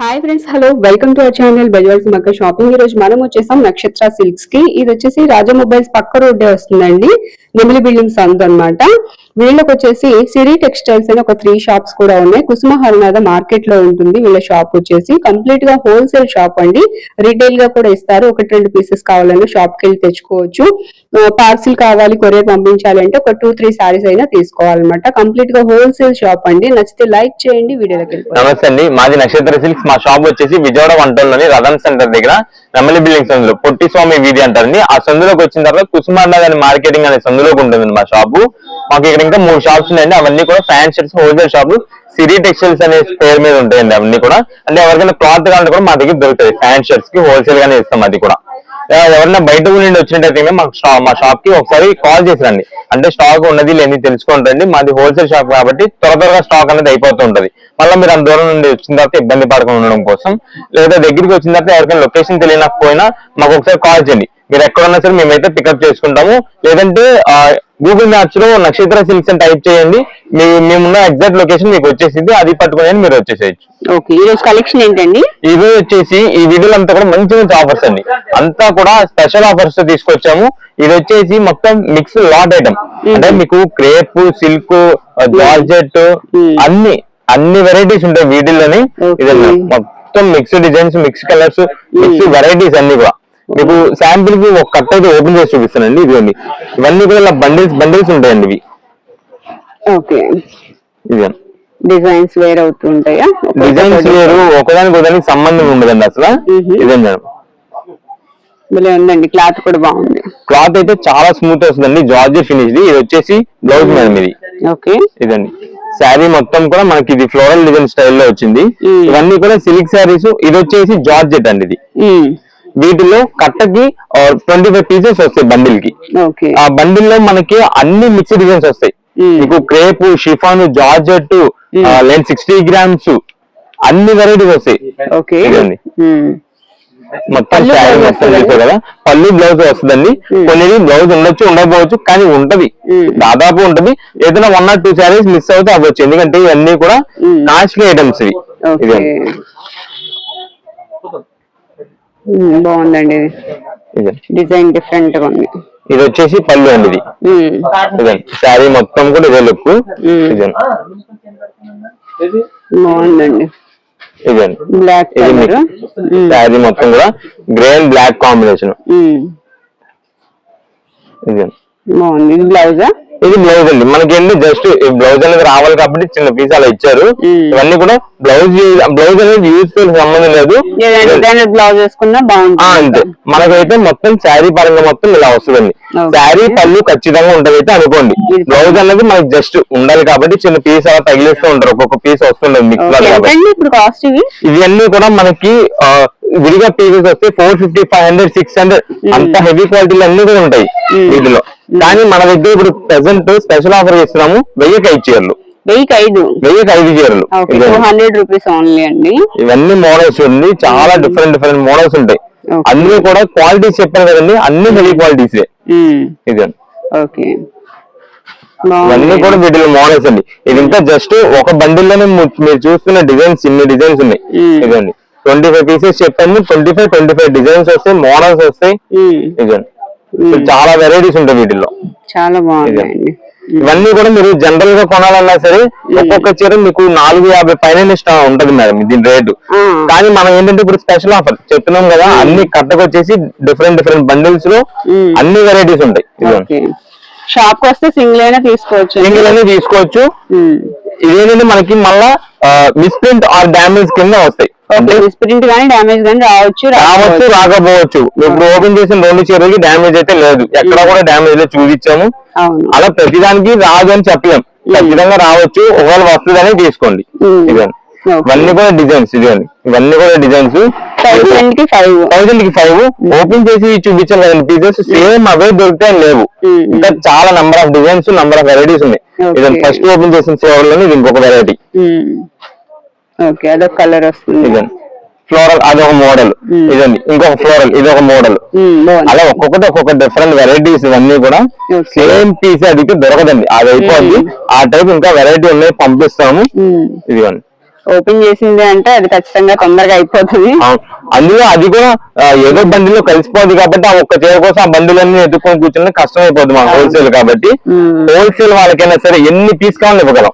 Hi friends hello welcome to our channel బెజవాల్స్ మక్క shopping ఈ రోజు మనం వచ్చేసాం నక్షత్ర సిల్క్స్కి ఇది వచ్చేసి రాజా మొబైల్స్ పక్క రోడ్డే వస్తుందండి. నెమిలి బిల్డింగ్ సంత్ అన్నమాట. వీళ్ళకి వచ్చేసి సిరి టెక్స్టైల్స్ అని ఒక త్రీ షాప్స్ కూడా ఉన్నాయి. కుసుమ హరినాథ మార్కెట్లో ఉంటుంది వీళ్ళ షాప్ వచ్చేసి. కంప్లీట్గా హోల్సేల్ షాప్ అండి. రీటైల్గా కూడా ఇస్తారు. ఒకటి రెండు పీసెస్ కావాలన్నా షాప్కి వెళ్ళి తెచ్చుకోవచ్చు. పార్సిల్ కావాలి కొరియర్ పంపించాలి అంటే ఒక టూ త్రీ సారీస్ అయినా తీసుకోవాలన్నమాట. కంప్లీట్గా హోల్సేల్ షాప్ అండి. నచ్చితే లైక్ చేయండి వీడియోలోకి నమస్తే అండి. మాది నక్షత్ర సిల్క్స్. మా షాప్ వచ్చేసి విజయవాడ వంటల్లోని రథన్ సెంటర్ దగ్గర నెమలి బిల్డింగ్ సందులో పొట్టి స్వామి వీధి అంటారండి. ఆ సందులోకి వచ్చిన తర్వాత కుసుమాండ గారి మార్కెటింగ్ అనే సందులోకి ఉంటుంది మా షాపు మాకు ఇక్కడ ఇంకా మూడు షాప్స్ ఉన్నాయండి. అవన్నీ కూడా fan shirts wholesale shop Siri textiles అనే పేరు మీద ఉంటాయండి అవన్నీ కూడా. అంటే ఎవరికైనా క్లాత్ కావాలంటే కూడా మా దగ్గర దొరుకుతాయి. ఫ్యాన్ షర్ట్స్కి హోల్సేల్ గానే ఇస్తాం అది కూడా. ఎవరైనా బయట ఊరి నుండి వచ్చినట్టయితే మాకు షా- మా షాప్కి ఒకసారి కాల్ చేసి రండి. అంటే స్టాక్ ఉన్నది లేని తెలుసుకుంటండి మాది హోల్సేల్ షాప్ కాబట్టి త్వర త్వరగా స్టాక్ అనేది అయిపోతూ ఉంటది. మళ్ళీ మీరు అంత దూరం నుండి వచ్చిన తర్వాత ఇబ్బంది పడకుండా ఉండడం కోసం లేదా దగ్గరికి వచ్చిన తర్వాత ఎవరికైనా లొకేషన్ తెలియకపోయినా మాకు ఒకసారి కాల్ చేయండి. మీరు ఎక్కడున్నా సరే మేమైతే పికప్ చేసుకుంటాము. లేదంటే గూగుల్ మ్యాప్స్లో నక్షత్ర సిల్క్స్ అని టైప్ చేయండి. మీ మేమున్న ఎగ్జాక్ట్ లొకేషన్ మీకు వచ్చేసింది. అది పట్టుకుని మీరు వచ్చేసేయచ్చు. ఓకే ఈ రోజు కలెక్షన్ ఏంటండి? ఇది వచ్చేసి ఈ వీడియోలో అంతా కూడా మంచి మంచి ఆఫర్స్ అండి. అంతా కూడా స్పెషల్ ఆఫర్స్తో తీసుకొచ్చాము. ఇది వచ్చేసి మొత్తం మిక్స్ లాట్ ఐటమ్ అంటే మీకు క్రేప్ సిల్క్ జార్జెట్. అన్ని అన్ని వెరైటీస్ ఉంటాయి వీటిల్లోని. ఇది మొత్తం mix designs mix colours mix varieties అన్ని కూడా. మీకు శాంపిల్కి ఒక కట్ అయితే ఓపెన్ చేసి చూపిస్తానండి ఇదిగోండి ఇవన్నీ కూడా బండిల్స్ బండిల్స్ ఉంటాయండి ఇవి. ఓకే. ఇది డిజైన్స్ వేర్ అవుతుంటాయా? డిజైన్స్ వేరు ఒకదానికి ఒకదానికి సంబంధం ఉండదండి అసలు. ఇదండి భలే ఉందండి క్లాత్ కూడా బాగుంది. క్లాత్ అయితే చాలా స్మూత్ వస్తుందండి జార్జ్ ఫినిష్ ఇది వచ్చేసి బ్లౌజ్ మేడం ఇది. ఓకే. ఇదండి. శారీ మొత్తం కూడా మనకి ఇది ఫ్లోరల్ డిజైన్ స్టైల్లో వచ్చింది. ఇవన్నీ కూడా సిల్క్ శారీస్ ఇది వచ్చేసి జార్జెట్ అండి ఇది. వీటిలో కట్టకి ట్వంటీ ఫైవ్ పీసెస్ వస్తాయి బండిల్కి ఆ బండిల్లో మనకి అన్ని మిక్స్డ్ డిజైన్స్ వస్తాయి. మీకు క్రేప్ షిఫాన్ జార్జెట్. లెన్ సిక్స్టీ గ్రామ్స్ అన్ని వెరైటీస్ వస్తాయి. మొత్తం కదా? పళ్ళు బ్లౌజ్ వస్తుందండి. కొన్ని బ్లౌజ్ ఉండొచ్చు ఉండకపోవచ్చు కానీ ఉంటది. దాదాపు ఉంటది. ఏదైనా one or two saris miss అవుతే అవ్వచ్చు. ఎందుకంటే ఇవన్నీ కూడా. కాస్ట్లీ ఐటమ్స్ ఇవి. బాగుందండి. ఇది. డిజైన్ డిఫరెంట్గా ఉంది. ఇది వచ్చేసి పళ్ళు అండి ఇది. శారీ మొత్తం కూడా ఇదే లుక్. Hmm. ఇదే. బాగుందండి. ఇదే. బ్లాక్ శారీ మొత్తం కూడా గ్రే అండ్ బ్లాక్ కాంబినేషన్. ఇదే. బాగుంది. ఇది బ్లౌజా? ఇది బ్లౌజ్ అండి. మనకి ఏంటి జస్ట్ బ్లౌజ్ అనేది రావాలి కాబట్టి చిన్న పీస్ అలా ఇచ్చారు. ఇవన్నీ కూడా బ్లౌజ్ బ్లౌజ్ అనేది యూజ్ సంబంధం లేదు. బ్లౌజ్ వేసుకున్నా అంతే. మనకైతే మొత్తం శారీ పరంగా మొత్తం ఇలా వస్తుందండి. శారీ పళ్ళు ఖచ్చితంగా ఉంటది అయితే అనుకోండి బ్లౌజ్ అనేది మనకి జస్ట్ ఉండాలి కాబట్టి చిన్న పీస్ అలా తగిలిస్తూ ఉంటారు. ఒక్కొక్క పీస్ వస్తుండదు మిక్స్ ఇవన్నీ కూడా మనకి విడిగా పీసెస్ వస్తే four fifty five hundred six hundred అంత హెవీ క్వాలిటీలు అన్ని కూడా ఉంటాయి. వీటిలో. కానీ మన దగ్గర ఇప్పుడు ప్రెసెంట్ స్పెషల్ ఆఫర్ ఇస్తున్నాము వెయ్యికి ఐదు చీరలు. వెయ్యికి ఐదు. వెయ్యికి ఐదు చీరలు. ఓకే ఇదే. టూ హండ్రెడ్ రూపీస్ ఓన్లీ అండి. ఇవన్నీ మోడల్స్ ఉంది చాలా డిఫరెంట్ డిఫరెంట్ మోడల్స్ ఉంటాయి. అన్ని కూడా క్వాలిటీస్ చెప్పాను కదండి అన్ని హెవీ క్వాలిటీస్ ఇది. ఓకే. ఇవన్నీ కూడా వీటిలో మోడల్స్ అండి. ఇది ఇంకా జస్ట్ ఒక బండిల్లోనే మీరు చూస్తున్న డిజైన్స్ ఇన్ని డిజైన్స్ ఉన్నాయి. ఇదండి ట్వంటీ ఫైవ్ పీసెస్ చెప్పాము twenty five twenty five designs వస్తాయి మోడల్స్ వస్తాయి. ఉమ్, ఇదండి చాలా వెరైటీస్ ఉంటాయి వీటిల్లో. చాలా బాగుందండి ఇవన్నీ కూడా మీరు జనరల్గా కొనాలన్నా సరే ఒక్కొక్క చీర మీకు నాలుగు యాభై పైన ఉంటది మేడం దీని రేటు. కానీ మనం ఏంటంటే ఇప్పుడు స్పెషల్ ఆఫర్ చెప్తున్నాం కదా అన్ని కట్టకొచ్చేసి డిఫరెంట్ డిఫరెంట్ బండిల్స్లో అన్ని వెరైటీస్ ఉంటాయి. షాప్కి వస్తే సింగిల్ అయినా తీసుకోవచ్చు సింగిల్ అనేది తీసుకోవచ్చు. ఇదేంటంటే మనకి మళ్ళా మిస్ప్రింట్ ఆర్ డ్యామేజ్ కింద వస్తాయి. మిస్ప్రింట్ కానీ కానీ రావచ్చు రావచ్చు రాకపోవచ్చు. ఇప్పుడు ఓపెన్ చేసిన రెండు చీరలకి డ్యామేజ్ అయితే లేదు. ఎక్కడ కూడా డ్యామేజ్ లేదు చూపించాము. అలా ప్రతిదానికి రాదు అని చెప్పలేం. ఖచ్చితంగా రావచ్చు. ఒకవేళ వస్తుందని తీసుకోండి. ఓకే. ఇవన్నీ కూడా డిజైన్స్ ఇదండి ఇవన్నీ కూడా డిజైన్స్ థౌసండ్కి ఫైవ్ థౌసండ్కి ఫైవ్ ఓపెన్ చేసి చూపించాను కదండి పీసెస్ సేమ్ అవే దొరుకుతాయి లేవు. ఉమ్. ఇంకా చాలా number of designs number of varieties ఉన్నాయి. ఇదండి ఫస్ట్ ఓపెన్ చేసిన లోనే ఇది ఇంకొక వెరైటీ ఓకే అదొక కలర్ వస్తుంది. ఫ్లోరల్ అదొక మోడల్ Hmm. ఇదండి ఇంకొక ఫ్లోరల్ ఇది ఒక మోడల్ అలా ఒక్కొక్కటి ఒక్కొక్క డిఫరెంట్ వెరైటీస్ ఇవన్నీ కూడా. సేమ్ పీస్ అది దొరకదండి. అది అయిపోద్ది. ఆ టైప్ ఇంకా వెరైటీ ఉన్నాయి పంపిస్తాము. ఇదిగోండి. ఓపెన్ చేసింది అంటే అది ఖచ్చితంగా తొందరగా అయిపోతుంది. అందులో అది కూడా ఏదో బండిలో కలిసిపోద్ది కాబట్టి ఆ ఒక్క చీర కోసం ఆ బండిలన్నీ ఎత్తుకొని కూర్చుని కష్టం అయిపోద్ది మన హోల్సేల్ కాబట్టి. హోల్సేల్ వాళ్ళకైనా సరే ఎన్ని పీస్ కావాలని ఇవ్వగలం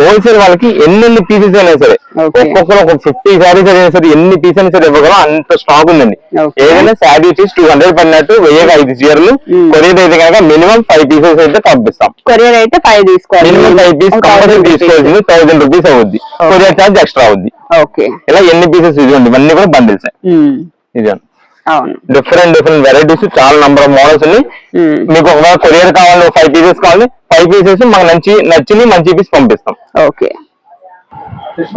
హోల్సేల్ వాళ్ళకి ఎన్ని పీసెస్ అయినా సరే. ఒక్కొక్కరు ఒక ఫిఫ్టీ సారీస్ అయినా సరే ఎన్ని పీస్ అయినా సరే ఇవ్వగలం అంత స్టాక్ ఉందండి. ఏదైనా శారీ వచ్చేసి టూ హండ్రెడ్ పడినట్టు వెయ్యి ఐదు చీరలు. కొరియర్ అయితే కనుక మినిమం ఫైవ్ పీసెస్ అయితే పంపిస్తాం కొరియర్ అయితే ఫైవ్ తీసుకోవాలి మినిమం ఫైవ్ పీస్ కంపల్సరీ. తీసుకోవాల్సింది థౌసండ్ రూపీస్ అవుద్ది. కొరియర్ ఛార్జ్ ఎక్స్ట్రా అవుద్ది. ఓకే. ఇలా ఎన్ని పీసెస్ ఇదిగోండి ఇవన్నీ కూడా బండిల్స్ ఇది డిఫరెంట్ డిఫరెంట్ వెరైటీస్ చాలా నంబర్ ఆఫ్ మోడల్స్ ఉన్నాయి. మీకు ఒకవేళ కొరియర్ కావాలి ఫైవ్ పీసెస్ కావాలి ఫైవ్ పీసెస్ మాకు నచ్చి నచ్చింది మంచి పీస్ పంపిస్తాం. ఓకే.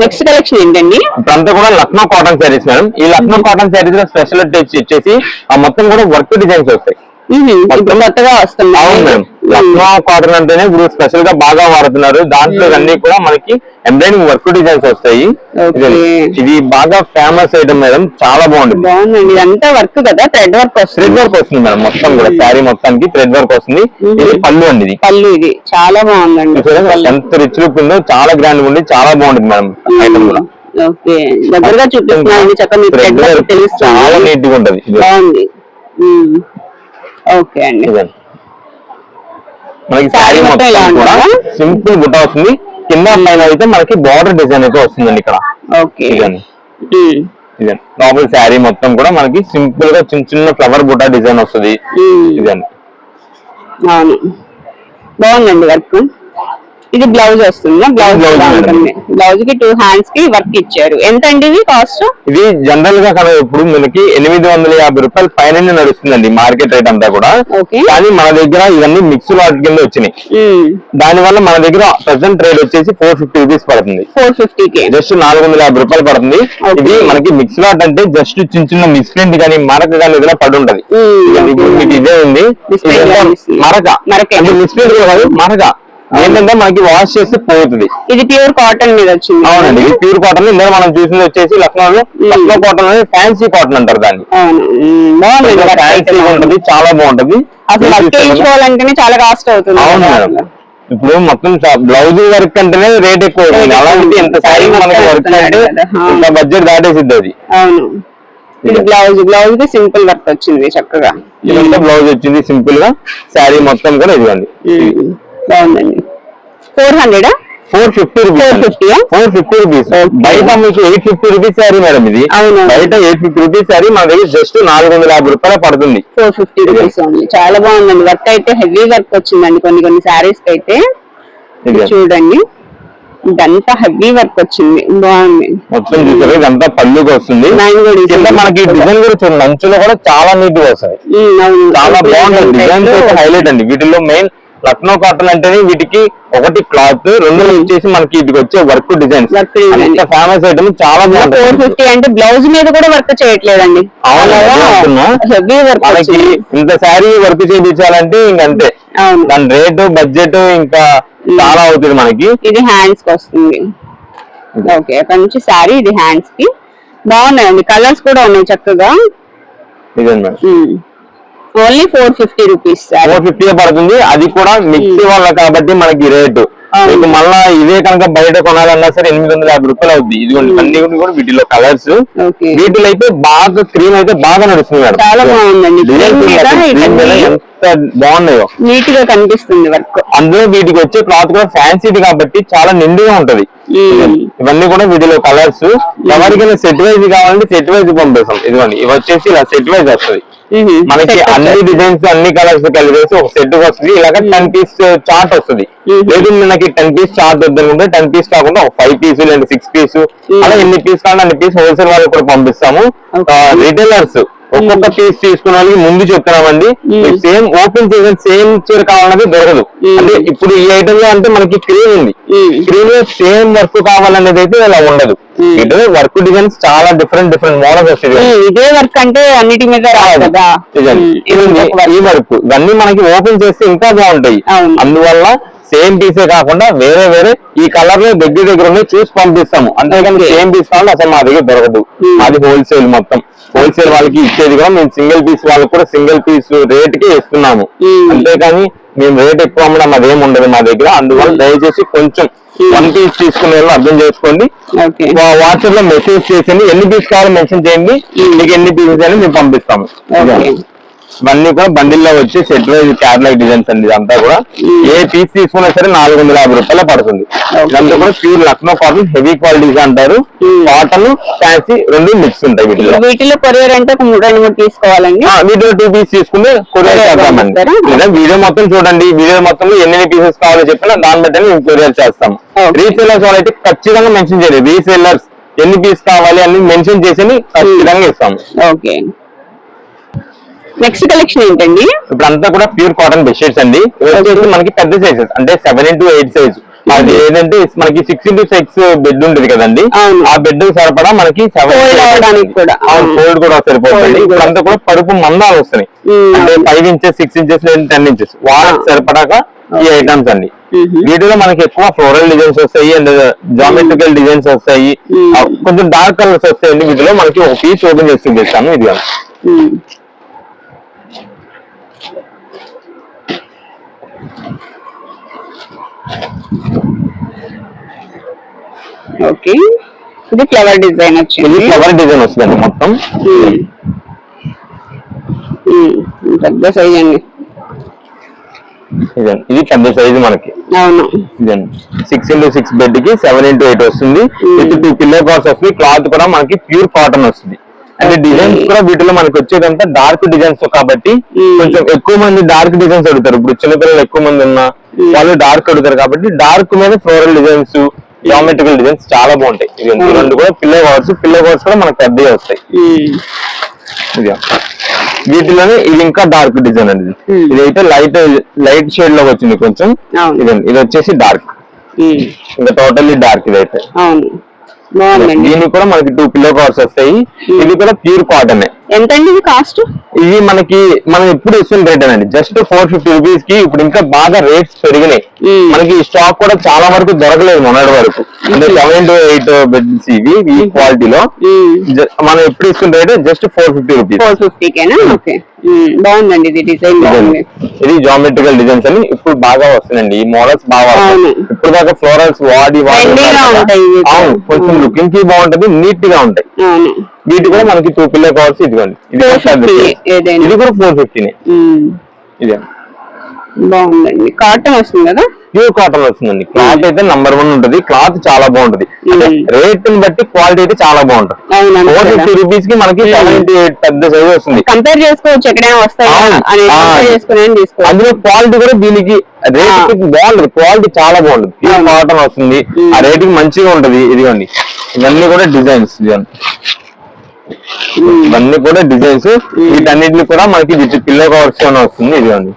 నెక్స్ట్ కలెక్షన్ ఏంటండి? ఇప్పుడంతా కూడా లక్నో కాటన్ శారీస్ మేడం ఈ లక్నో కాటన్ శారీస్లో స్పెషాలిటీ వచ్చేసి ఆ మొత్తం కూడా వర్క్ డిజైన్స్ వస్తాయి. కొత్తగా వస్తుంది అవును మేడం లక్నో కాటన్ అంటేనే ఇప్పుడు స్పెషల్గా బాగా వాడుతున్నారు. దాంట్లో అన్ని కూడా మనకి ఎంబ్రాయిడింగ్ వర్క్ డిజైన్స్ వస్తాయి. ఇది- బాగా ఫేమస్ ఐటమ్ మేడం చాలా బాగుంటుంది. బాగుందండి. ఇదంతా వర్క్ కదా? థ్రెడ్ వర్క్ థ్రెడ్ వస్తుంది వర్క్ వస్తుంది మేడం మొత్తం కూడా. శారీ మొత్తానికి థ్రెడ్ వర్క్ వస్తుంది. ఇది పళ్ళు అండి ఇది. పళ్ళు ఇది. చాలా బాగుందండి. ఎంత రిచ్ లుక్ ఉందో చాలా గ్రాండ్ ఉంది చాలా బాగుంటుంది మేడం ఐటమ్ కూడా. ఓకే దగ్గరగా చూపిస్తున్నాను చక్కగా థ్రెడ్ work చాలా తెలుస్తుంది. నీట్గా ఉంటది. బాగుంది. ఓకే అండి. మనకి శారీ మొత్తం కూడా? సింపుల్ బుట్ట వస్తుంది. కింద పైన అయితే మనకి బార్డర్ డిజైన్ అయితే వస్తుందండి ఇక్కడ. ఓకే. ఇదండి ఇదండి లోపల శారీ మొత్తం కూడా మనకి సింపుల్గా చిన్న చిన్న ఫ్లవర్ బుట్ట డిజైన్ వస్తుంది. ఉమ్, ఇదండి బాగుందండి వర్క్. ఇది బ్లౌజ్ వస్తుందా? బ్లౌజ్ బ్లౌజ్కి టూ హ్యాండ్స్కి వర్క్ ఇచ్చారు. ఎంత అండి ఇది కాస్ట్ ఇది జనరల్గా కనుక ఇప్పుడు మనకి ఎనిమిది వందల యాభై రూపాయలు పైన నడుస్తుందండి మార్కెట్ రేట్ అంతా కూడా. ఓకే. కానీ మన దగ్గర ఇవన్నీ మిక్స్ లాట్ కింద వచ్చినాయి. దాని వల్ల మన దగ్గర ప్రెసెంట్ రేట్ వచ్చేసి ఫోర్ ఫిఫ్టీ రూపీస్ పడుతుంది. Four fifty K. జస్ట్ నాలుగు వందల యాభై రూపాయలు పడుతుంది. ఇది మనకి మిక్స్ లాట్ అంటే జస్ట్ చిన్న చిన్న మిస్ప్రింట్ కానీ మరక కానీ ఏదైనా పడి ఉంటది. మీకు ఇదే ఉంది. మరక. మరకే. అంటే మిస్ప్రింట్ కాదు మరక. ఏంటంటే మనకి వాష్ చేస్తే పోతుంది. ఇది ప్యూర్ కాటన్ మీద వచ్చింది. అవునండి ఇది ప్యూర్ కాటన్ ఇందులో మనం చూసింది వచ్చేసి లక్నోలో లక్నో కాటన్ అనేది ఫ్యాన్సీ కాటన్ అంటారు దాన్ని. ఫ్యాన్సీ. ఉంటది చాలా బాగుంటది. అసలు. వేయించుకోవాలంటేనే చాలా కాస్ట్ అవుతుంది. అవును మేడం. ఇప్పుడు మొత్తం బ్లౌజ్ వర్క్ అంటేనే రేట్ ఎక్కువ అలాంటి ఎక్కువ ఎంత. సారీ మనకి వర్క్ అంటే బడ్జెట్ దాటేసిద్ది అది. అవును. ఇది. బ్లౌజ్ బ్లౌజ్కి సింపుల్ వర్క్ వచ్చింది చక్కగా. ఇదంతా బ్లౌజ్ వచ్చింది సింపుల్గా. శారీ మొత్తం కూడా ఇదిగోండి. బాగుందండి. Four hundred four fifty rupees 450 ఆ? Four fifty rupees. బయట మీకు eight fifty rupees sari madam ఇది. అవును. బయట ఎయిట్ ఫిఫ్టీ రూపీస్ శారీ మన దగ్గర జస్ట్ నాలుగు వందల యాభై రూపాయలు పడుతుంది. ఫోర్ ఫిఫ్టీ రూపీస్ ఉంది చాలా బాగుందండి. వర్క్ అయితే హెవీ వర్క్ వచ్చిందండి. కొన్ని కొన్ని శారీస్కి అయితే. చూడండి. ఇదంతా హెవీ వర్క్ వచ్చింది. బాగుంది. మొత్తం చూసారు ఇదంతా పళ్ళుకి వస్తుంది. మనకి డిజైన్ కూడా చూడండి. అంచులో కూడా చాలా నీట్గా వస్తాయి. చాలా బాగుంటుంది. డిజైన్ హైలైట్ అండి. వీటిలో మెయిన్ లక్నో కాటన్ అంటేనే వీటికి ఒకటి క్లాత్ రెండు వచ్చేసి మనకి వీటికి వచ్చే వర్క్ డిజైన్స్. అంత ఫేమస్ ఐటమ్ చాలా ఫోర్ బాగుంటుంది ఫిఫ్టీ అంటే బ్లౌజ్ మీద కూడా వర్క్ చేయట్లేదండి. హెవీ వర్క్ మనకి వచ్చింది. ఇంత శారీ వర్క్ చేయించాలంటే ఇంకంతే దాని రేటు బడ్జెట్ ఇంకా చాలా అవుతుంది మనకి. ఇది హ్యాండ్స్కి వస్తుంది. ఓకే అక్కడ నుంచి శారీ ఇది హ్యాండ్స్కి. బాగున్నాయండి. కలర్స్ కూడా ఉన్నాయి చక్కగా. నిజం madam only four fifty rupees four fifty పడుతుంది. అది కూడా మిక్సీ వల్ల కాబట్టి మనకి రేటు. మీకు మళ్ళా ఇదే కనుక బయట కొనాలన్నా సరే ఎనిమిది వందల యాభై రూపాయలు అవుద్ది. ఇదిగోండి అన్ని కూడా వీటిలో కలర్స్ వీటిలో అయితే బాగా క్రీమ్ అయితే బాగా నడుస్తుంది మేడం. చాలా బాగుందండి. ఇవన్నీ ఎంత బాగున్నాయో. నీట్గా కనిపిస్తుంది వర్క్. అందులో వీటికి వచ్చే క్లాత్ కూడా ఫ్యాన్సీది కాబట్టి చాలా నిండుగా ఉంటది. ఇవన్నీ కూడా వీటిలో కలర్స్ ఎవరికైనా సెట్ వైజ్ కావాలంటే సెట్ వైజ్ పంపిస్తాం. ఇదిగోండి ఇవి వచ్చేసి ఇలా సెట్ వైజ్ వస్తుంది. మనకి అన్ని డిజైన్స్ అన్ని కలర్స్ కలిపేసి ఒక సెట్ వస్తుంది. ఇలాగ టెన్ పీస్ చార్ట్ వస్తుంది. లేదు మనకి టెన్ పీస్ చార్ట్ వద్దనుకుంటే టెన్ పీస్ కాకుండా ఒక ఫైవ్ పీస్ లేదా సిక్స్ పీస్ అలా ఎన్ని పీస్ కావాలంటే అన్ని పీస్ హోల్సేల్ వాళ్ళకి కూడా పంపిస్తాము. రిటైలర్స్ ఒక్కొక్క పీస్ తీసుకున్న వాళ్ళకి ముందు చెప్తున్నామండి. సేమ్ ఓపెన్ చేసిన సేమ్ చీర కావాలన్నది దొరకదు. Mm. అంటే ఇప్పుడు ఈ ఐటమ్లో అంటే మనకి క్రీమ్ ఉంది. స్క్రీన్లో సేమ్ వర్క్ కావాలనేది అయితే ఇలా ఉండదు. ఇటు వర్క్ డిజైన్స్ చాలా డిఫరెంట్ డిఫరెంట్ మోడల్స్ వస్తాయి. ఇదే వర్క్ అంటే అన్నిటి మీద. ఈ వర్క్ ఇవన్నీ మనకి ఓపెన్ చేస్తే ఇంకా బాగుంటాయి. అందువల్ల సేమ్ పీసే కాకుండా వేరే వేరే ఈ కలర్లో దగ్గర దగ్గర ఉన్నాయి చూసి పంపిస్తాము. Okay. సేమ్ పీస్ కావాలి అసలు మా దగ్గర దొరకదు. Hmm. అది హోల్సేల్ మొత్తం. హోల్సేల్ వాళ్ళకి ఇచ్చేది కూడా మేము సింగిల్ పీస్ వాళ్ళకి కూడా సింగిల్ పీస్ రేట్కి ఇస్తున్నాము. Hmm. అంతేకాని మేము రేట్ ఎక్కువ అమ్మడం అదేం ఉండదు మా దగ్గర. అందువల్ల దయచేసి కొంచెం వన్ పీస్ తీసుకునే వాళ్ళు అర్థం చేసుకోండి. వాట్సాప్లో మెసేజ్ చేసింది ఎన్ని పీస్ కావాలో మెన్షన్ చేయండి. మీకు ఎన్ని పీసెస్ అని మేము పంపిస్తాము. ఇవన్నీ కూడా బండిల్లో వచ్చి సెట్ వైజ్ క్యాటలాగ్ డిజైన్స్ అండి ఇదంతా కూడా. ఏ పీస్ తీసుకున్నా సరే నాలుగు వందల యాభై రూపాయలు పడుతుంది. ఇదంతా కూడా pure Lucknow cotton heavy qualities అంటారు. కాటన్ ఫ్యాన్సీ రెండు మిక్స్ ఉంటాయి వీటిలో. వీటిలో కొరియర్ అంటే రెండు మూడు తీసుకోవాలండి. వీటిలో టూ పీస్ తీసుకుంటే కొరియర్ చేద్దామండి? లేదా వీడియో మొత్తం చూడండి. వీడియో మొత్తంలో ఎన్ని పీసెస్ కావాలో చెప్పినా దాన్ని బట్టి మేము కొరియర్ చేస్తాం. రీసేలర్స్ వాళ్ళైతే ఖచ్చితంగా మెన్షన్ చేయాలి రీసేలర్స్ ఎన్ని పీస్ కావాలి అని మెన్షన్ చేసి ఖచ్చితంగా ఇస్తాం. ఓకే. నెక్స్ట్ కలెక్షన్ ఏంటండి? ఇప్పుడు అంతా కూడా ప్యూర్ కాటన్ బెడ్షీట్స్ అండి. మనకి పెద్ద సైజెస్ అంటే సెవెన్ ఇంటూ ఎయిట్ సైజ్ అది ఏదంటే మనకి సిక్స్ ఇంటూ సిక్స్ బెడ్ ఉంటుంది కదండి. ఆ బెడ్ సరిపడా మనకి Fold అవడానికి కూడా. ఫోల్డ్ సరిపోతుంది. అంతా కూడా. పరుపు మందాలు వస్తున్నాయి. అంటే ఫైవ్ ఇంచెస్ సిక్స్ ఇంచెస్ లేదా టెన్ ఇంచెస్ వాళ్ళకి. సరిపడాక ఈ. ఐటమ్స్ అండి. మ్మ్. వీటిలో మనకి ఎక్కువ ఫ్లోరల్ డిజైన్స్ వస్తాయి అండ్ జామెట్రికల్ డిజైన్స్ వస్తాయి. కొంచెం డార్క్ కలర్స్ వస్తాయండి. వీటిలో మనకి ఒక పీస్ ఓపెన్ చేసి చూపిస్తాను. ఇది ఓకే ఇది ఫ్లవర్ డిజైన్ ఇది వచ్చింది ఫ్లవర్ డిజైన్ వస్తుందండి మొత్తం. పెద్ద సైజ్ అండి. ఇది పెద్ద సైజు మనకి. అవును. సిక్స్ ఇంటూ సిక్స్ బెడ్కి సెవెన్ ఇంటూ ఎయిట్ వస్తుంది. విత్ టూ పిల్లో కాస్ట్ వస్తుంది. క్లాత్ కూడా మనకి ప్యూర్ కాటన్ వస్తుంది. Okay. డిజైన్స్ కూడా వీటిలో మనకి వచ్చేదంతా డార్క్ డిజైన్స్ కాబట్టి Mm. కొంచెం ఎక్కువ మంది డార్క్ డిజైన్స్ అడుగుతారు ఇప్పుడు చిన్నపిల్లలు ఎక్కువ మంది ఉన్నా Mm. వాళ్ళు డార్క్ అడుగుతారు కాబట్టి డార్క్ మీద ఫ్లోరల్ డిజైన్స్ జామెట్రికల్ డిజైన్స్ చాలా బాగుంటాయి ఇది Mm. రెండు కూడా పిల్లో కవర్స్ పిల్లో కవర్స్ కూడా మనకి పెద్దవి వస్తాయి. ఇది వీటిలోనే ఇది ఇంకా డార్క్ డిజైన్ అండి Hmm. ఇదైతే లైట్ లైట్ షేడ్లో వచ్చింది కొంచెం. ఇదండి ఇది వచ్చేసి డార్క్. ఇంకా టోటల్లీ డార్క్ ఇదైతే అవును బాగుందండి దీనికి కూడా మనకి టూ పిల్లో కవర్స్ వస్తాయి. ఇది కూడా ప్యూర్ కాటన్ ఎంతండి ఇది కాస్ట్ ఇది మనకి మనం ఎప్పుడు ఇస్తున్న రేట్ అండి జస్ట్ ఫోర్ ఫిఫ్టీ రూపీస్కి ఇప్పుడు ఇంకా బాగా రేట్స్ పెరిగినాయి. Hmm. మనకి స్టాక్ కూడా చాలా వరకు దొరకలేదు మొన్నటి వరకు. అంటే సెవెన్ టు ఎయిట్ బెడ్స్ ఇవి ఈ క్వాలిటీలో మనం ఎప్పుడు ఇస్తున్న rate just four fifty rupees four ఫిఫ్టీకేనా okay బాగుందండి ఇది డిజైన్ బాగుంది. ఇది జామెట్రికల్ డిజైన్స్ అని ఇప్పుడు బాగా వస్తున్నాయండి. ఈ మోడల్స్ బాగా. ఇప్పుడు దాకా ఫ్లోరల్స్ వాడి వాడి. అవును కొంచెం. లుకింగ్కి బాగుంటది నీట్గా ఉంటాయి వీటి కూడా మనకి టూ పిల్లో కవర్స్ ఇదిగోండి. ఇది కూడా 450 పెద్ద size. ఏదైనా. ఇది కూడా ఫోర్ ఫిఫ్టీనే. ఇదే. బాగుందండి. కాటన్ వస్తుంది కదా? ప్యూర్ కాటన్ వస్తుందండి. క్లాత్ అయితే నంబర్ వన్ ఉంటది. క్లాత్ చాలా బాగుంటది. రేట్ని బట్టి క్వాలిటీ అయితే చాలా బాగుంటది. ఫోర్ ఫిఫ్టీ రూపీస్కి మనకి పెద్ద సైజ్ వస్తుంది. కంపేర్ చేసుకోవచ్చు ఎక్కడైనా వస్తాయి అందులో క్వాలిటీ కూడా దీనికి రేట్. బాగుంటది. క్వాలిటీ చాలా బాగుంటది. ప్యూర్. కాటన్ వస్తుంది. ఆ రేట్కి మంచిగా ఉంటది. ఇదిగోండి. ఇవన్నీ కూడా డిజైన్స్. ఇవన్నీ కూడా డిజైన్స్ వీటన్నిటిని కూడా మనకి పిల్లో కవర్స్ అని వస్తుంది ఇదిగోండి.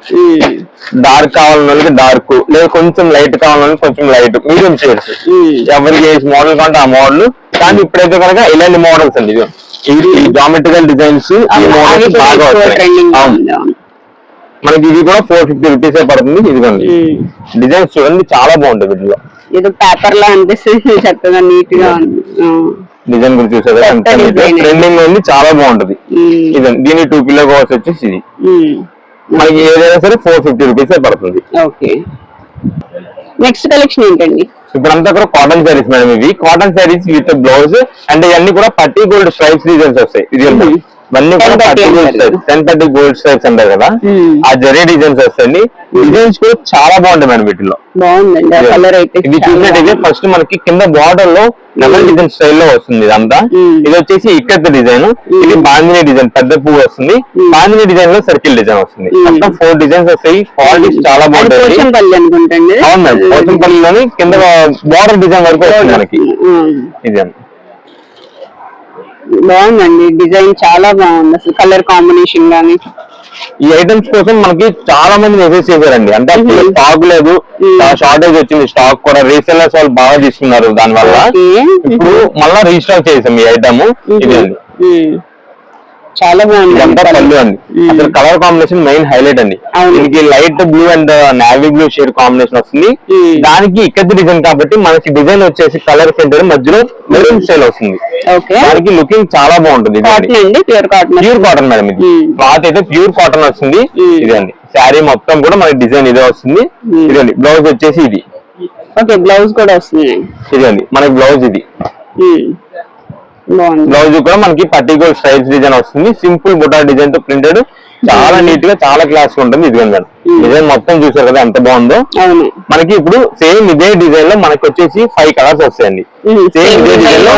డార్క్ కావాలన్న వాళ్ళకి డార్క్ లేదా కొంచెం లైట్ కావాలన్న కొంచెం లైట్ మీడియం షేడ్స్. ఎవరికి ఏ మోడల్ కంటే ఆ మోడల్ కానీ ఇప్పుడైతే కనుక ఇలాంటి మోడల్స్ అండి ఈ జామెట్రికల్ డిజైన్స్ ఈ మోడల్స్ బాగా వస్తాయి అవును. మనకి ఇది కూడా ఫోర్ ఫిఫ్టీ రూపీస్ పడుతుంది. ఇదిగోండి. డిజైన్స్ చూడండి చాలా బాగుంటుంది వీటిలో. ఏదో పేపర్ లా అనిపిస్తుంది చక్కగా నీట్గా. డిజైన్ కూడా చూసారు. ట్రెండింగ్ ఉంది చాలా బాగుంటది. ఉమ్. ఇదండి దీని టూ పిల్లో కవర్స్ వచ్చేసి ఇది. ఉమ్. మనకి ఏదైనా సరే ఫోర్ ఫిఫ్టీ రూపీస్ పడుతుంది. ఓకే నెక్స్ట్ కలెక్షన్ ఏంటండి? ఇప్పుడంతా కూడా కాటన్ శారీస్ మేడం ఇవి. Cotton saris with blouse and ఇవన్నీ కూడా పట్టి గోల్డ్ స్ట్రైప్స్ డిజైన్స్ వస్తాయి. ఇది. ఇవన్నీ కూడా 1030 పట్టి gold. Stripes ten thirty gold stripes అంటారు కదా? Mhm. ఆ జరీ డిజైన్స్ వస్తాయండి. డిజైన్స్ కూడా చాలా బాగుంటాయి మేడం వీటిలో ఇది చూసినట్టయితే. ఫస్ట్ మనకి కింద బార్డర్లో డబల్ డిజైన్ స్టైల్లో వస్తుంది ఇదంతా. ఇది వచ్చేసి ఇక్కత్ డిజైన్. ఇది బాందిని డిజైన్ పెద్ద పువ్వు వస్తుంది. బాందిని డిజైన్లో సర్కిల్ డిజైన్ వస్తుంది. మొత్తం ఫోర్ డిజైన్స్ వస్తాయి. క్వాలిటీస్ చాలా బాగుంటాయి అవును మేడం పోచంపల్లిలోని కింద బార్డర్ డిజైన్ వరకు వస్తుంది మనకి. ఇది. బాగుందండి డిజైన్ చాలా బాగుంది అసలు కలర్ కాంబినేషన్ గానీ ఈ ఐటమ్స్ కోసం మనకి చాలా మంది మెసేజ్ చేశారండి అంటే. స్టాక్ లేదు. షార్టేజ్ వచ్చింది స్టాక్ కూడా రీసెల్లర్స్ వాళ్ళు బాగా తీసుకున్నారు దాని వల్ల. ఇప్పుడు మళ్ళా రీస్టాక్ చేసాం ఈ ఐటమ్. చాలా బాగుంది. అసలు కలర్ కాంబినేషన్ మెయిన్ హైలైట్ అండి. దీనికి light blue and navy blue shade combination వస్తుంది. దానికి ఇక్కడి డిజైన్ కాబట్టి మనకి డిజైన్ వచ్చేసి కలర్ ప్రింటర్ మధ్యలో మెరూన్ స్టైల్ వస్తుంది. ఓకే. దానికి లుకింగ్ చాలా బాగుంటుంది pure cotton pure cotton madam ఇది. క్లాత్ అయితే ప్యూర్ కాటన్ వస్తుంది. ఇదండి శారీ మొత్తం కూడా మనకి డిజైన్ ఇదే వస్తుంది. ఇదండి బ్లౌజ్ వచ్చేసి ఇది. ఓకే బ్లౌజ్ కూడా వస్తుంది ఇదండి మనకి బ్లౌజ్ ఇది. బ్లౌజ్ కూడా మనకి పర్టికులర్ స్టైల్స్ డిజైన్ వస్తుంది. సింపుల్ బుటా డిజైన్తో ప్రింటెడ్ చాలా నీట్గా చాలా క్లాస్ ఉంటుంది ఇది మేడం డిజైన్ మొత్తం చూసారు కదా ఎంత బాగుందో? మనకి ఇప్పుడు సేమ్ ఇదే డిజైన్లో మనకి వచ్చేసి ఫైవ్ కలర్స్ వస్తాయండి. సేమ్ same ఇదే డిజైన్లో.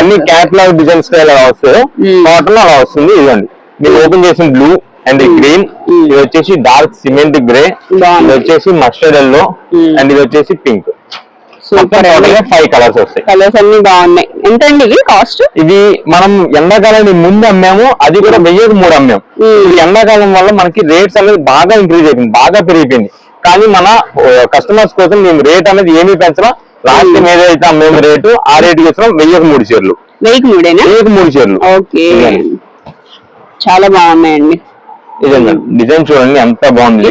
అన్ని క్యాట్లాగ్ డిజైన్ స్టైల్ అలా వస్తాయి Hmm. కాటన్లో అలా వస్తుంది ఇదండి మీరు ఓపెన్ చేసిన బ్లూ అండ్ గ్రీన్ Hmm. ఇది వచ్చేసి డార్క్ సిమెంట్ గ్రే. ఇది వచ్చేసి మస్టర్డ్ ఎల్లో Hmm. అండ్ ఇది వచ్చేసి పింక్ సూపర్ ఫైవ్ కలర్స్ వస్తాయి. కలర్స్ అన్ని బాగున్నాయి. ఎంత అండి ఇవి కాస్ట్ ఇది మనం ఎండాకాలానికి ముందు అమ్మాము అది కూడా వెయ్యికి మూడు అమ్మాము. ఎండాకాలం వల్ల మనకి రేట్స్ అనేది బాగా ఇంక్రీజ్ అయిపోయింది బాగా పెరిగిపోయింది. కానీ మన కస్టమర్స్ కోసం మేము రేట్ అనేది ఏమీ పెంచడం లాస్ట్ టైం ఏదైతే అమ్మేము రేటు ఆ రేటుకి ఇస్తున్నాం వెయ్యికి మూడు చీరలు. వెయ్యికి మూడేనా? వెయ్యికి మూడు చీరలు. ఓకే. చాలా బాగున్నాయండి. ఇదండి. డిజైన్ చూడండి ఎంత బాగుంది.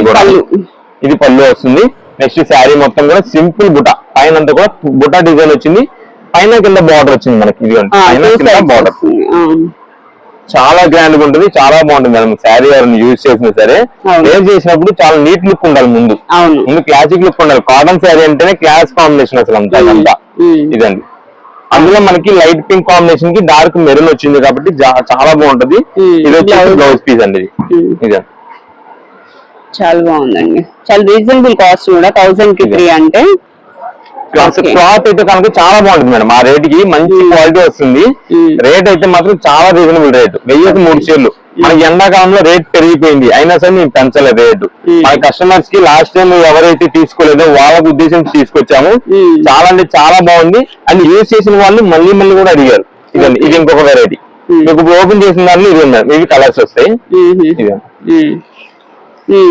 ఇది పళ్ళు వస్తుంది. నెక్స్ట్ శారీ మొత్తం కూడా సింపుల్ బుట్ట. పైన అంతా కూడా బుట్ట డిజైన్ వచ్చింది. పైన కింద బార్డర్ వచ్చింది మనకి. ఇది పైన కింద బార్డర్. చాలా గ్రాండ్గా ఉంటుంది. చాలా బాగుంటుంది మేడం శారీ ఎవరిని యూజ్ చేసినా సరే. వేర్ చేసినప్పుడు చాలా నీట్ లుక్ ఉండాలి ముందు. ముందు క్లాసిక్ లుక్ ఉండాలి. కాటన్ శారీ అంటేనే క్లాస్ కాంబినేషన్ అసలు అంతా. ఇదండి. అందులో మనకి లైట్ పింక్ కాంబినేషన్కి డార్క్ మెరూన్ వచ్చింది కాబట్టి చాలా బాగుంటది. ఇది Blouse. బ్లౌజ్ పీస్ అండి ఇది. మ్మ్. చాలా బాగుందండి. చాలా రీజనబుల్ కాస్ట్ కూడా థౌసండ్కి త్రీ అంటే. క్లాత్ అయితే కనుక చాలా బాగుంటుంది మేడం. ఆ రేట్కి మంచి క్వాలిటీ వస్తుంది. మ్మ్. రేట్ అయితే మాత్రం చాలా రీజనబుల్ రేట్ వెయ్యికి మూడు చీరలు. మనకి ఎండాకాలంలో రేట్ పెరిగిపోయింది. అయినా సరే నేను పెంచలేదు రేటు. మ్మ్. మన కస్టమర్స్కి లాస్ట్ టైం ఎవరైతే తీసుకోలేదో వాళ్ళకు ఉద్దేశం తీసుకొచ్చాము. మ్మ్. చాలా అంటే చాలా బాగుంది. అండ్ యూజ్ చేసిన వాళ్ళు మళ్ళీ మళ్ళీ కూడా అడిగారు. ఇదండి ఇది ఇంకొక వెరైటీ మ్మ్. మీకు ఓపెన్ చేసిన దాన్ని ఇది ఉన్నాయి ఇవి కలర్స్ వస్తాయి.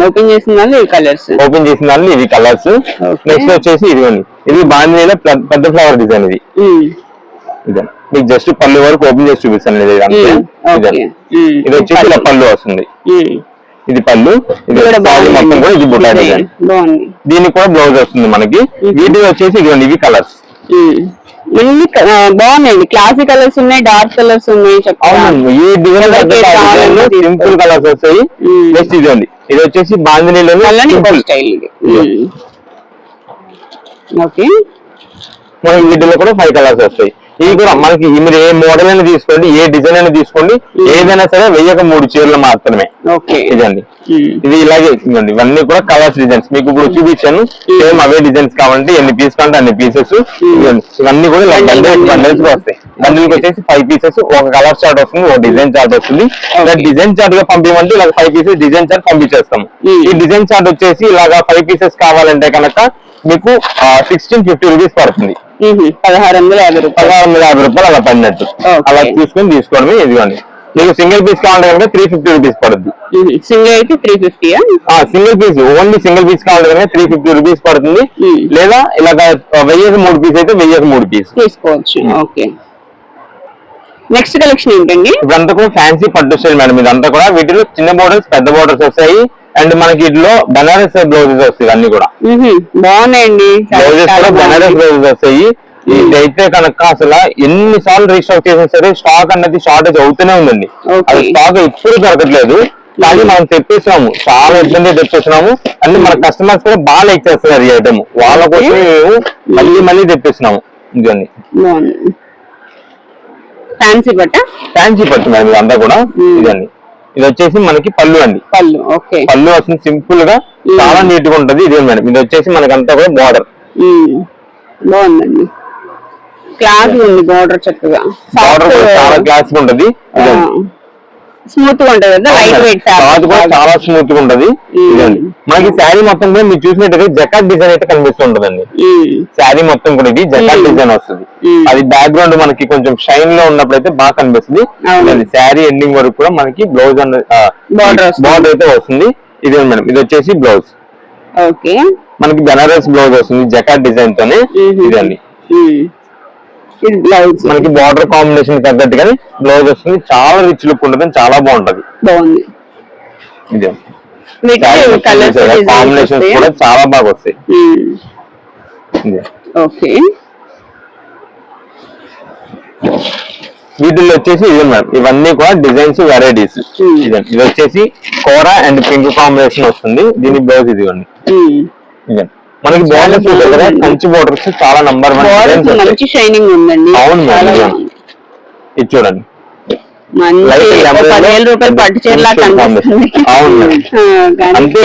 ఓపెన్ చేసిన ఈ కలర్స్ ఓపెన్ చేసిన దాన్ని ఇవి కలర్స్. నెక్స్ట్ వచ్చేసి ఇదిగోండి. ఇది బాంధనీలో పెద్ద ఫ్లవర్ డిజైన్ ఇది. ఇదే మీకు జస్ట్ పళ్ళు వరకు ఓపెన్ చేసి చూపిస్తాను ఇది అంతే ఓకే ఇదే. వచ్చేసి ఇలా పళ్ళు వస్తుంది. ఇది పళ్ళు. ఇది మొత్తం కూడా ఇది బుటా బాగుంది డిజైన్ బాగుంది. దీనికి కూడా బ్లౌజ్ వస్తుంది మనకి. వీటి వచ్చేసి ఇదిగోండి ఇవి కలర్స్ బాగున్నాయండి. క్లాసిక్ కలర్స్ ఉన్నాయి డార్క్ కలర్స్ ఉన్నాయి సింపుల్ కలర్స్ వస్తాయి. నెక్స్ట్ ఇది ఉంది ఇది వచ్చేసి బాంధనీలో స్టైల్ ఇది. ఓకే. మనకి వీటిలో కూడా ఫైవ్ కలర్స్ వస్తాయి. ఇవి కూడా మనకి మీరు ఏ మోడల్ అయినా తీసుకోండి ఏ డిజైన్ అయినా తీసుకోండి ఏదైనా సరే వెయ్యక మూడు చీరలు మాత్రమే. ఓకే. ఇదండి. ఇది ఇలాగే ఇదిగోండి ఇవన్నీ కూడా కలర్స్ డిజైన్స్ మీకు ఇప్పుడు చూపించాను సేమ్ అవే డిజైన్స్ కావాలంటే ఎన్ని పీస్ కావాలంటే అన్ని పీసెస్ ఇవన్నీ కూడా ఇలా బండిల్స్ వస్తాయి. బండిల్కి వచ్చేసి ఫైవ్ పీసెస్ ఒక కలర్ చార్ట్ వస్తుంది ఒక డిజైన్ చార్ట్ వస్తుంది. ఇలా డిజైన్ చార్ట్గా పంపించమంటే ఇలా ఫైవ్ పీసెస్ డిజైన్ చార్ట్ పంపించేస్తాం Hmm. ఈ డిజైన్ చార్ట్ వచ్చేసి ఇలాగా ఫైవ్ పీసెస్ కావాలంటే కనుక మీకు సిక్స్టీన్ ఫిఫ్టీ రూపీస్ పడుతుంది. పదహారు వందల యాభై రూపాయలు. పదహారు వందల యాభై రూపాయలు అలా పడినట్టు. అలా చూసుకొని తీసుకోవడమే ఇదిగోండి మీకు సింగిల్ పీస్ కావాలంటే కనుక త్రీ ఫిఫ్టీ రూపీస్ పడుతుంది సింగిల్ అయితే three ఫిఫ్టీయా single piece only single piece కావాలంటే త్రీ ఫిఫ్టీ రూపీస్ పడుతుంది. లేదా ఇలాగ వెయ్యికి మూడు పీస్ అయితే వెయ్యికి మూడు పీస్ తీసుకోవచ్చు. ఓకే. నెక్స్ట్ కలెక్షన్ ఏంటండి? ఇదంతా కూడా ఫ్యాన్సీ పట్టు స్టైల్ మేడం. ఇదంతా కూడా వీటిలో చిన్న బోర్డర్స్ పెద్ద బోర్డర్స్ వస్తాయి. అండ్ మనకి వీటిలో బనారస్ బ్లౌజెస్ వస్తాయి అన్ని కూడా. బాగున్నాయండి. బ్లౌజెస్ కూడా బనారస్. బ్లౌజెస్ వస్తాయి. ఇదైతే కనుక అసలు ఎన్ని సార్లు రీస్టాక్ చేసినా సరే స్టాక్ అన్నది షార్టేజ్ అవుతూనే ఉందండి. అది స్టాక్ ఎప్పుడు దొరకట్లేదు. కానీ మనం తెప్పిస్తున్నాము. చాలా ఇబ్బంది తెప్పిస్తున్నాము. అంటే మన కస్టమర్స్ కూడా బాగా లైక్ చేస్తున్నారు ఈ ఐటమ్ వాళ్ళ కోసం మేము మళ్ళీ మళ్ళీ తెప్పిస్తున్నాము. బాగుంది. ఫ్యాన్సీ బట్ట? ఫ్యాన్సీ పట్టు మేడం ఇదంతా కూడా. ఇదండి ఇది వచ్చేసి మనకి పళ్ళు అండి. పళ్ళు ఓకే. పళ్ళు వస్తుంది సింపుల్గా చాలా నీట్గా ఉంటది ఇదే మేడం. ఇది వచ్చేసి మనకంతా కూడా బార్డర్. బాగుందండి. క్లాస్ ఉంది బార్డర్ చక్కగా. బార్డర్ చాలా క్లాస్గా ఉంటది స్మూత్గా ఉంటది కదా లైట్ వెయిట్ క్లాత్ కూడా చాలా స్మూత్గా ఉంటది. మనకి శారీ మొత్తం కూడా మీరు చూసినట్టయితే జకాట్ డిజైన్ అయితే కనిపిస్తుంటదండి. శారీ మొత్తం కూడా ఇది జకాట్. డిజైన్ వస్తుంది. అది బ్యాక్గ్రౌండ్ మనకి కొంచెం షైన్లో ఉన్నప్పుడైతే బాగా కనిపిస్తుంది. శారీ ఎండింగ్ వరకు కూడా మనకి బ్లౌజ్. బార్డర్ అయితే వస్తుంది. ఇదే మేడం ఇది వచ్చేసి బ్లౌజ్ ఓకే. మనకి బెనారస్ బ్లౌజ్ వస్తుంది జకాట్ డిజైన్ తోనే. ఇదండి ఇది బ్లౌజ్ మనకి బార్డర్ కాంబినేషన్ తగ్గట్టుగానే బ్లౌజ్ వస్తుంది. చాలా రిచ్ లుక్ ఉంటుంది చాలా బాగుంటది. బాగుంది. ఇదే. కాంబినేషన్స్ కూడా చాలా బాగా వస్తాయి. ఓకే వీటిల్లో వచ్చేసి ఇది మేడం ఇవన్నీ కూడా డిజైన్స్ వెరైటీస్ Hmm. ఇది. వచ్చేసి కోరా అండ్ పింక్ కాంబినేషన్ వస్తుంది. దీని బ్లౌజ్ ఇదిగోండి. ఇదే. మనకి బోర్డర్స్ ఉంటాయి కదా కంచి బోర్డర్స్ చాలా నంబర్ మంచి షైనింగ్ ఉందండి. అవును మేడం. బాగుంది. ఇది చూడండి. మంచి పదివేల రూపాయలు పట్టు చీరలా మంచి కనిపిస్తుంది.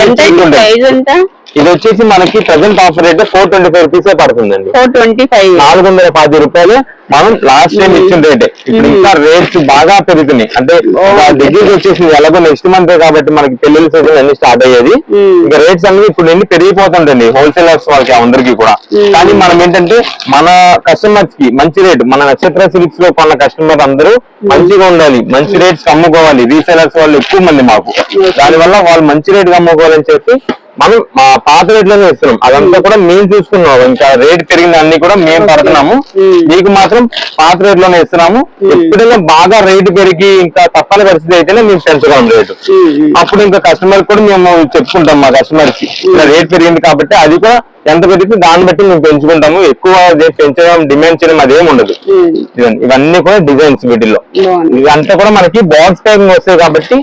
ఎంత. ప్రైస్ ఎంత ఇది వచ్చేసి మనకి present offer rate four twenty five rupees పడుతుందండి. ఫోర్ ట్వంటీ ఫైవ్ నాలుగు వందల పది రూపాయలు మనం లాస్ట్ టైం ఇచ్చిన రేటే ఇప్పుడు ఇంకా రేట్స్ బాగా పెరుగుతున్నాయి. అంటే ఆ దగ్గరికి వచ్చేసింది. ఎలాగో నెక్స్ట్ మంత్ కాబట్టి మనకి పెళ్ళిళ్ళ సీజన్ అన్ని స్టార్ట్ అయ్యేది. మ్మ్. ఇంకా రేట్స్ అన్ని ఇప్పుడు ఎన్ని పెరిగిపోతుంటండి హోల్సేలర్స్ వాళ్ళకి అందరికి కూడా. కానీ మనం ఏంటంటే మన కస్టమర్స్కి మంచి రేట్ మన నక్షత్ర సిల్క్స్లో కొన్న కస్టమర్ అందరూ మంచిగా ఉండాలి. మంచి రేట్స్ అమ్ముకోవాలి. రీసేలర్స్ వాళ్ళు ఎక్కువ మంది మాకు. దాని వల్ల వాళ్ళు మంచి రేట్ అమ్ముకోవాలని చెప్పి మనం మా పాత రేట్లోనే ఇస్తున్నాం అదంతా కూడా మేము చూసుకున్నాం. ఇంకా రేట్ పెరిగిన అన్ని కూడా మేము పడుతున్నాము. మీకు మాత్రం పాత రేట్లోనే ఇస్తున్నాము ఎప్పుడైనా బాగా రేటు పెరిగి ఇంకా తప్పని పరిస్థితి అయితేనే మేము పెంచుకోం రేటు. అప్పుడు ఇంకా కస్టమర్ కూడా మేము చెప్పుకుంటాం మా కస్టమర్స్కి. రేట్ పెరిగింది కాబట్టి అది కూడా ఎంత పెరిగితే దాన్ని బట్టి మేము పెంచుకుంటాము. ఎక్కువ పెంచడం డిమాండ్ చేయడం అదేం ఉండదు. ఇవన్నీ- కూడా డిజైన్స్ వీటిల్లో. ఇదంతా కూడా మనకి బాక్స్ టైప్ వస్తాయి కాబట్టి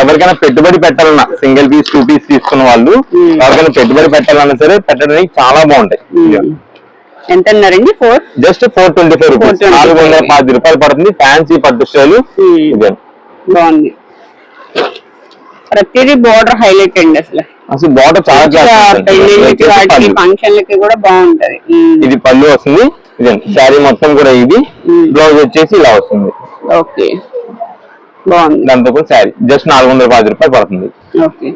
ఎవరికైనా పెట్టుబడి పెట్టాలన్నా సింగిల్ పీస్ టూ పీస్ తీసుకున్న వాళ్ళు ఎవరికైనా పెట్టుబడి పెట్టాలన్నా సరే పెట్టడానికి చాలా బాగుంటాయి. ఎంత అన్నారండి four just four twenty five rupees. 425. నాలుగు వందల పది రూపాయలు పడుతుంది. ఫ్యాన్సీ పట్టు స్టైల్. బాగుంది. ప్రతిదీ బోర్డర్ హైలైట్ అండి అసలు. అసలు బాటర్ చాలా. ఫంక్షన్లకి కూడా బాగుంటది. ఇది పళ్ళు వస్తుంది. శారీ మొత్తం కూడా ఇది. బ్లౌజ్ వచ్చేసి ఇలా వస్తుంది. ఓకే. బాగుంది. దాంతో కూడా శారీ. జస్ట్ నాలుగు వందల పది రూపాయలు పడుతుంది. ఓకే.